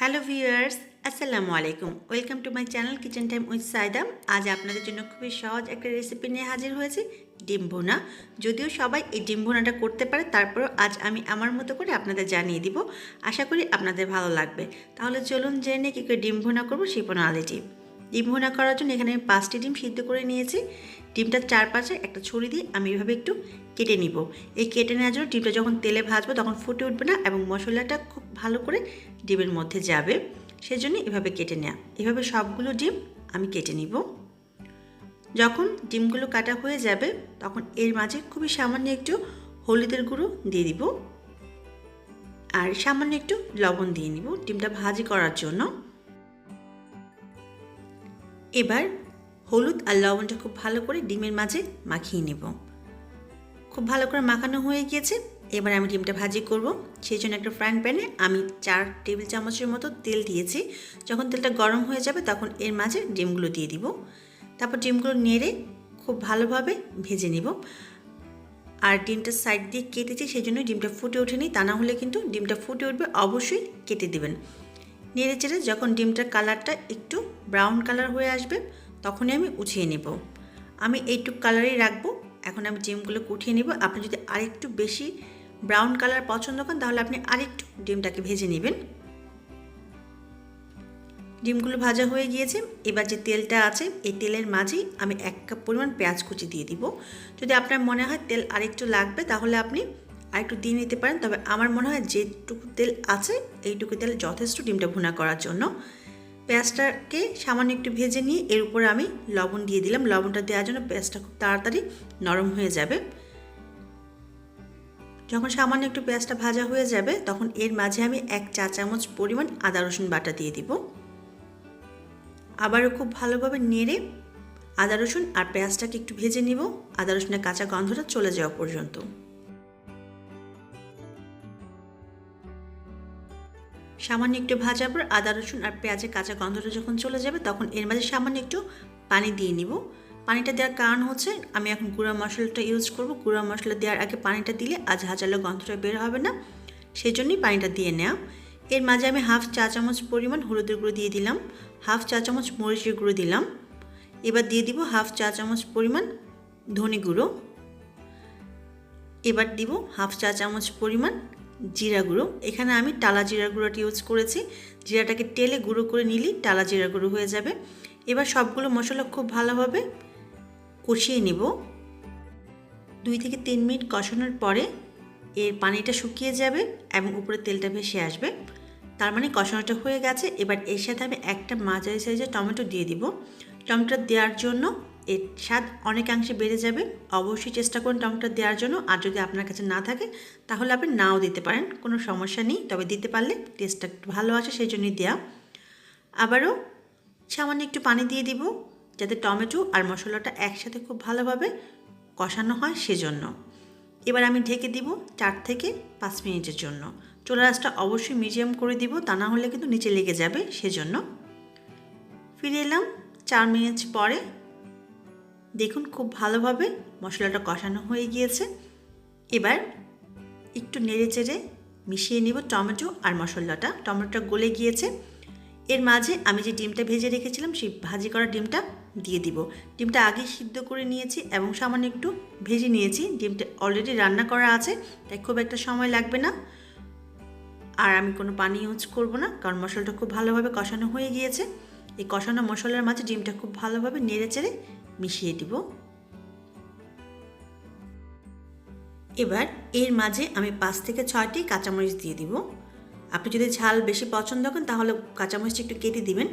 Hello viewers, আসসালামু আলাইকুম। Welcome to my channel kitchen time with Saidam আজ আপনাদের জন্য খুবই সহজ একটা রেসিপি নিয়ে হাজির হয়েছি, ডিম ভুনা। যদিও সবাই এই ডিম ভুনাটা করতে পারে, তারপরেও আজ আমি আমার মতো করে আপনাদের জানিয়ে দিব। আশা করি আপনাদের ভালো লাগবে। তাহলে চলুন জেনে কী করে ডিম ভুনা করব সেই প্রণালীটি। ডিম ভুনা করার জন্য এখানে আমি পাঁচটি ডিম সিদ্ধ করে নিয়েছি। ডিমটার চারপাশে একটা ছুরি দিয়ে আমি এভাবে একটু কেটে নিব। এই কেটে নেওয়ার জন্য ডিমটা যখন তেলে ভাজবো তখন ফুটে উঠবে না এবং মশলাটা খুব ভালো করে ডিমের মধ্যে যাবে। সেজন্য এভাবে কেটে নেওয়া এভাবে সবগুলো ডিম আমি কেটে নিব। যখন ডিমগুলো কাটা হয়ে যাবে, তখন এর মাঝে খুবই সামান্য একটু হলুদের গুঁড়ো দিয়ে দিব। আর সামান্য একটু লবণ দিয়ে নিব ডিমটা ভাজি করার জন্য। এবার হলুদ আর লবণটা খুব ভালো করে ডিমের মাঝে মাখিয়ে নেব। খুব ভালো করে মাখানো হয়ে গিয়েছে। এবার আমি ডিমটা ভাজি করব। সেই জন্য একটা ফ্রাইং প্যানে আমি চার টেবিল চামচের মতো তেল দিয়েছি। যখন তেলটা গরম হয়ে যাবে তখন এর মাঝে ডিমগুলো দিয়ে দিব। তারপর ডিমগুলো নেড়ে খুব ভালোভাবে ভেজে নিব। আর ডিমটা সাইড দিয়ে কেটেছি, সেই জন্য ডিমটা ফুটে ওঠেনি। তা না হলে কিন্তু ডিমটা ফুটে উঠবে, অবশ্যই কেটে দেবেন। নেড়ে চেড়ে যখন ডিমটার কালারটা একটু ব্রাউন কালার হয়ে আসবে, তখনই আমি উঠিয়ে নেব। আমি এইটুক কালারই রাখব। এখন আমি ডিমগুলো উঠিয়ে নেব। আপনি যদি আরেকটু বেশি ব্রাউন কালার পছন্দ করেন, তাহলে আপনি আরেকটু ডিমটাকে ভেজে নেবেন। ডিমগুলো ভাজা হয়ে গিয়েছে। এবার যে তেলটা আছে, এই তেলের মাঝেই আমি এক কাপ পরিমাণ পেঁয়াজ কুচি দিয়ে দিব। যদি আপনার মনে হয় তেল আরেকটু লাগবে, তাহলে আপনি আরেকটু দিয়ে নিতে পারেন। তবে আমার মনে হয় যেটুকু তেল আছে, এইটুকু তেল যথেষ্ট ডিমটা ভুনা করার জন্য। পেঁয়াজটাকে সামান্য একটু ভেজে নিয়ে এর উপরে আমি লবণ দিয়ে দিলাম। লবণটা দেওয়ার জন্য পেঁয়াজটা খুব তাড়াতাড়ি নরম হয়ে যাবে। যখন সামান্য একটু পেঁয়াজটা ভাজা হয়ে যাবে, তখন এর মাঝে আমি এক চা চামচ পরিমাণ আদা রসুন বাটা দিয়ে দিব। আবারও খুব ভালোভাবে নেড়ে আদা রসুন আর পেঁয়াজটাকে একটু ভেজে নিব। আদা রসুনের কাঁচা গন্ধটা চলে যাওয়া পর্যন্ত। সামান্য একটু ভাজার পর আদা রসুন আর পেঁয়াজের কাঁচা গন্ধটা যখন চলে যাবে, তখন এর মাঝে সামান্য একটু পানি দিয়ে নিব। পানিটা দেওয়ার কারণ হচ্ছে আমি এখন গুঁড়া মশলাটা ইউজ করব। গুঁড়া মশলা দেওয়ার আগে পানিটা দিলে আজ হাজালো গন্ধটা বের হবে না। সেই জন্যই পানিটা দিয়ে নেওয়া এর মাঝে আমি হাফ চা চামচ পরিমাণ হলুদের গুঁড়ো দিয়ে দিলাম। হাফ চা চামচ মরিচের গুঁড়ো দিলাম। এবার দিয়ে দিব হাফ চা চামচ পরিমাণ ধনে গুঁড়ো। এবার দিব হাফ চা চামচ পরিমাণ জিরা গুঁড়ো। এখানে আমি টালা জিরা গুঁড়োটা ইউজ করেছি। জিরাটাকে টেলে গুঁড়ো করে নিলেই টালা জিরা গুঁড়ো হয়ে যাবে। এবার সবগুলো মশলা খুব ভালোভাবে কষিয়ে নেব। দুই থেকে তিন মিনিট কষানোর পরে এর পানিটা শুকিয়ে যাবে এবং উপরে তেলটা ভেসে আসবে। তার মানে কষানোটা হয়ে গেছে। এবার এর সাথে আমি একটা মাঝারি সাইজের টমেটো দিয়ে দিব। টমেটো দেওয়ার জন্য এর স্বাদ অনেকাংশে বেড়ে যাবে। অবশ্যই চেষ্টা করুন টমেটো দেওয়ার জন্য। আর যদি আপনার কাছে না থাকে, তাহলে আপনি নাও দিতে পারেন। কোনো সমস্যা নেই। তবে দিতে পারলে টেস্টটা একটু ভালো আসে, সেই জন্যই দেওয়া আবারও সামান্য একটু পানি দিয়ে দিব। যাতে টমেটো আর মশলাটা একসাথে খুব ভালোভাবে কষানো হয় সেজন্য। এবার আমি ঢেকে দিব চার থেকে পাঁচ মিনিটের জন্য। চোলা রাসটা অবশ্যই মিডিয়াম করে দিব, তা না হলে কিন্তু নিচে লেগে যাবে সেজন্য। ফিরে এলাম চার মিনিট পরে। দেখুন খুব ভালোভাবে মশলাটা কষানো হয়ে গিয়েছে। এবার একটু নেড়ে চেড়ে মিশিয়ে নিব টমেটো আর মশলাটা। টমেটোটা গলে গিয়েছে। এর মাঝে আমি যে ডিমটা ভেজে রেখেছিলাম, সেই ভাজি করা ডিমটা দিয়ে দিব। ডিমটা আগে সিদ্ধ করে নিয়েছি এবং সামান্য একটু ভেজে নিয়েছি। ডিমটা অলরেডি রান্না করা আছে, তাই খুব একটা সময় লাগবে না। আর আমি কোনো পানি ইউজ করব না, কারণ মশলাটা খুব ভালোভাবে কষানো হয়ে গিয়েছে। এই কষানো মশলার মাঝে ডিমটা খুব ভালোভাবে নেড়ে চেড়ে মিশিয়ে দিব। এবার এর মাঝে আমি পাঁচ থেকে ছয়টি কাঁচামরিচ দিয়ে দিব। আপনি যদি ঝাল বেশি পছন্দ করেন, তাহলে কাঁচামরিচটা একটু কেটে দিবেন।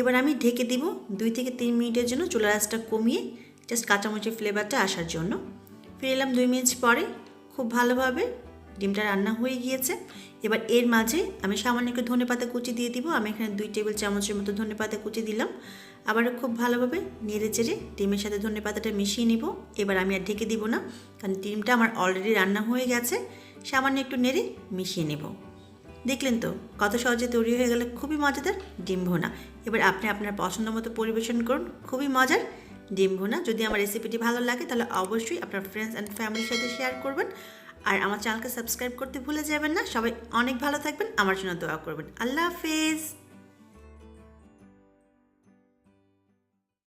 এবার আমি ঢেকে দিব দুই থেকে তিন মিনিটের জন্য চুলা রাসটা কমিয়ে জাস্ট কাঁচামরিচের ফ্লেভারটা আসার জন্য। ফিরে এলাম দুই মিনিট পরে, খুব ভালোভাবে ডিমটা রান্না হয়ে গিয়েছে। এবার এর মাঝে আমি সামান্য একটু ধনে পাতা কুচি দিয়ে দিব। আমি এখানে দুই টেবিল চামচের মতো ধনে পাতা কুচি দিলাম। আবার খুব ভালোভাবে নেড়ে চেড়ে ডিমের সাথে ধনে পাতাটা মিশিয়ে নিব। এবার আমি আর ঢেকে দিব না, কারণ ডিমটা আমার অলরেডি রান্না হয়ে গেছে। সামান্য একটু নেড়ে মিশিয়ে নেব। দেখলেন তো, কত সহজে তৈরি হয়ে গেলে খুবই মজাদার ডিম এবার আপনি আপনার পছন্দ মতো পরিবেশন করুন, খুবই মজার ডিম যদি আমার রেসিপিটি ভালো লাগে, তাহলে অবশ্যই আপনার ফ্রেন্ডস অ্যান্ড ফ্যামিলির সাথে শেয়ার করবেন। আর আমার চ্যানেলকে সাবস্ক্রাইব করতে ভুলে যাবেন না। সবাই অনেক ভালো থাকবেন, আমার জন্য দোয়া করবেন। আল্লাহ হাফেজ!